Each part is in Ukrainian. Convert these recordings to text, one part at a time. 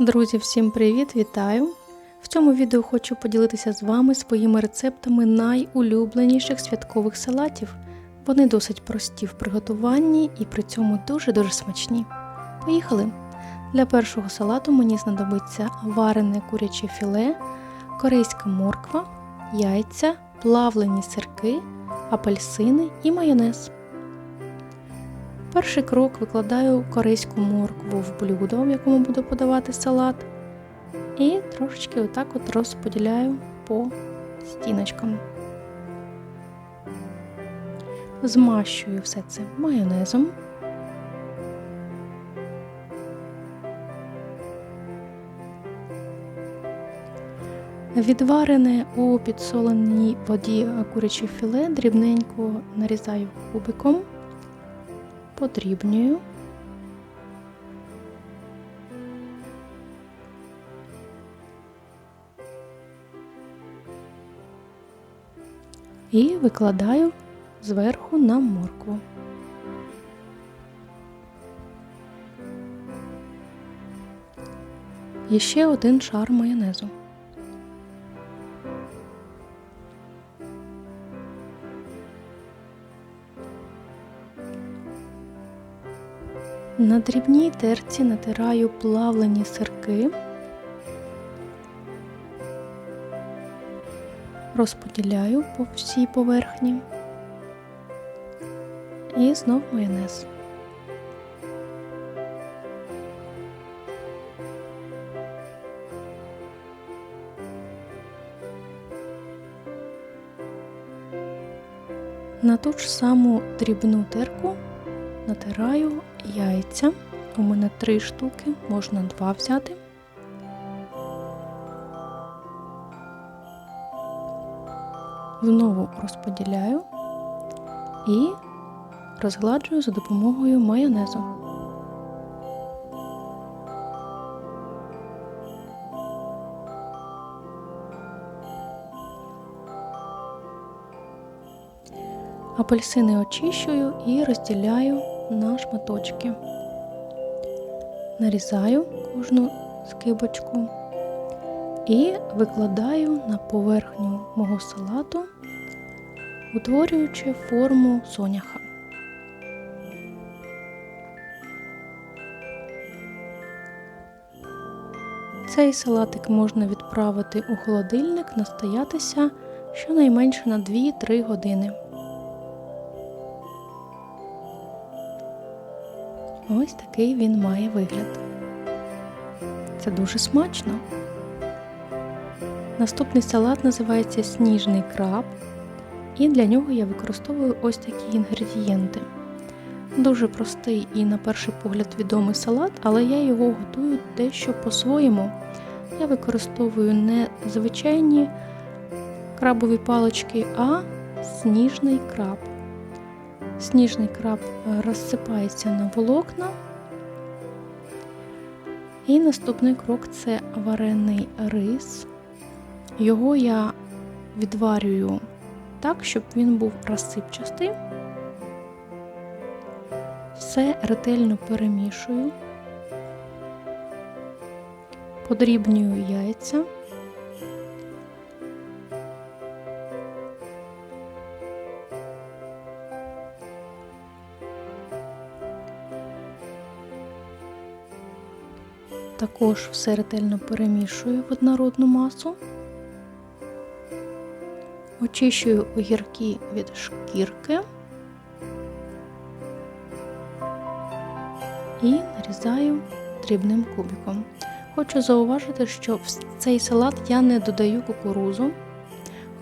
Друзі, всім привіт! Вітаю! В цьому відео хочу поділитися з вами своїми рецептами найулюбленіших святкових салатів. Вони досить прості в приготуванні і при цьому дуже-дуже смачні. Поїхали! Для першого салату мені знадобиться варене куряче філе, корейська морква, яйця, плавлені сирки, апельсини і майонез. Перший крок викладаю корейську моркву в блюдо, в якому буду подавати салат. І трошечки отак от розподіляю по стіночкам. Змащую все це майонезом. Відварене у підсоленій воді куряче філе дрібненько нарізаю кубиком подрібнюю. І викладаю зверху на моркву. І ще один шар майонезу. На дрібній терці натираю плавлені сирки, розподіляю по всій поверхні і знов майонез. На ту ж саму дрібну терку натираю яйця. У мене три штуки, можна два взяти. Знову розподіляю і розгладжую за допомогою майонезу. Апельсини очищую і розділяю на шматочки. Нарізаю кожну скибочку і викладаю на поверхню мого салату, утворюючи форму соняха. Цей салатик можна відправити у холодильник настоятися щонайменше на 2-3 години. Ось такий він має вигляд. Це дуже смачно. Наступний салат називається сніжний краб, і для нього я використовую ось такі інгредієнти. Дуже простий і, на перший погляд, відомий салат, але я його готую дещо по-своєму. Я використовую не звичайні крабові палички, а сніжний краб. Сніжний краб розсипається на волокна. І наступний крок це варений рис. Його я відварюю так, щоб він був розсипчастий. Все ретельно перемішую, подрібнюю яйця. Також все ретельно перемішую в однородну масу, очищую огірки від шкірки і нарізаю дрібним кубиком. Хочу зауважити, що в цей салат я не додаю кукурузу,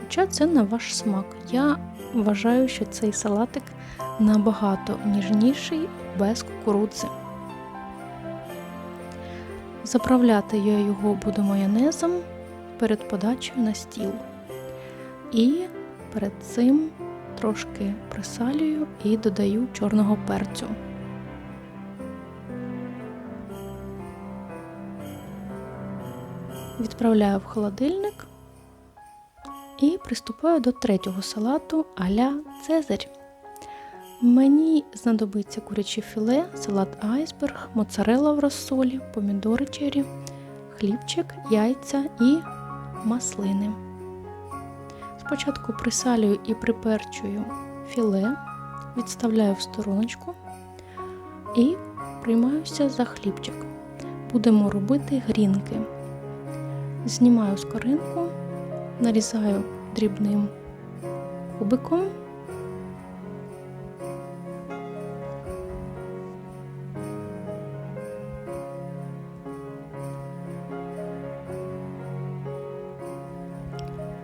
хоча це на ваш смак. Я вважаю, що цей салатик набагато ніжніший без кукурудзи. Заправляти я його буду майонезом перед подачею на стіл. І перед цим трошки присалюю і додаю чорного перцю. Відправляю в холодильник і приступаю до третього салату а-ля Цезарь. Мені знадобиться куряче філе, салат айсберг, моцарелла в розсолі, помідори чері, хлібчик, яйця і маслини. Спочатку присалюю і приперчую філе, відставляю в стороночку і приймаюся за хлібчик. Будемо робити грінки. Знімаю скоринку, нарізаю дрібним кубиком.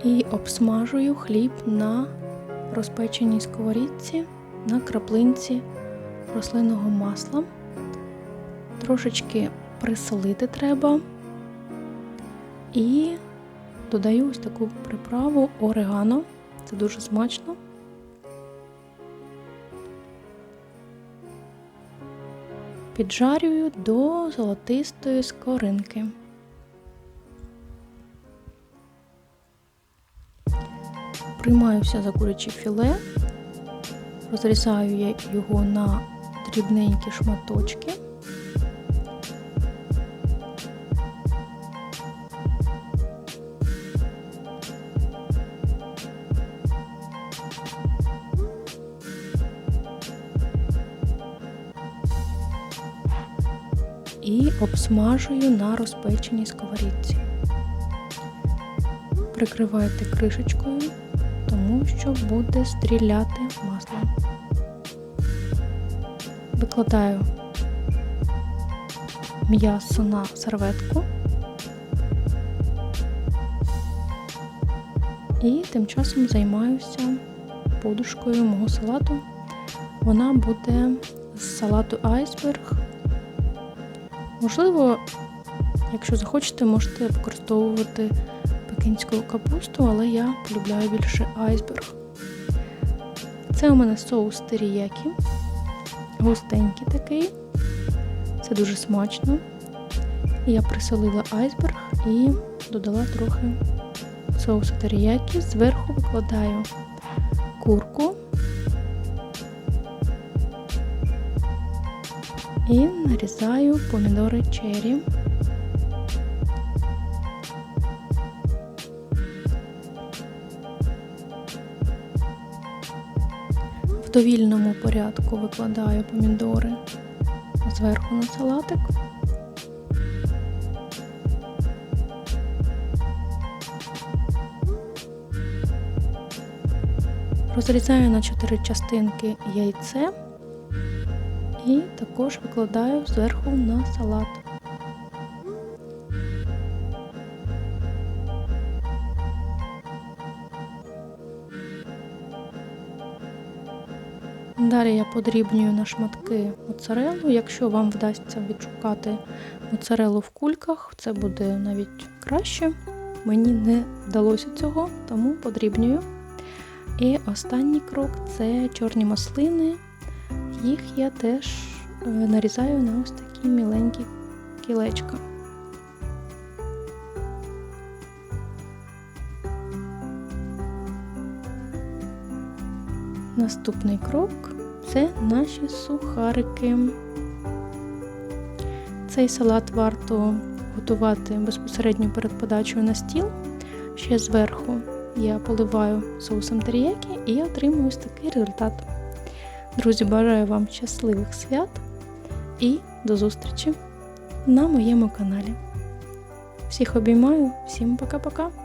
І обсмажую хліб на розпеченій сковорідці на краплинці рослинного масла. Трошечки присолити треба. І додаю ось таку приправу орегано. Це дуже смачно. Піджарюю до золотистої скоринки. Приймаюся за куряче філе, розрізаю я його на дрібненькі шматочки. І обсмажую на розпеченій сковорідці. Прикривайте кришечкою, тому що буде стріляти масло. Викладаю м'ясо на серветку і тим часом займаюся подушкою мого салату. Вона буде з салату айсберг. Можливо, якщо захочете, можете використовувати пекінську капусту, але я полюбляю більше айсберг. Це у мене соус теріякі, густенький такий. Це дуже смачно. Я присолила айсберг і додала трохи соусу теріякі. Зверху викладаю курку і нарізаю помідори черрі. Довільному порядку викладаю помідори зверху на салатик. Розрізаю на 4 частинки яйце і також викладаю зверху на салат. Далі я подрібнюю на шматки моцарелу. Якщо вам вдасться відшукати моцарелу в кульках, це буде навіть краще. Мені не вдалося цього, тому подрібнюю. І останній крок це чорні маслини. Їх я теж е, нарізаю на ось такі міленькі кілечка. Наступний крок це наші сухарики. Цей салат варто готувати безпосередньо перед подачею на стіл. Ще зверху я поливаю соусом теріякі і отримую ось такий результат. Друзі, бажаю вам щасливих свят і до зустрічі на моєму каналі. Всіх обіймаю, всім пока-пока!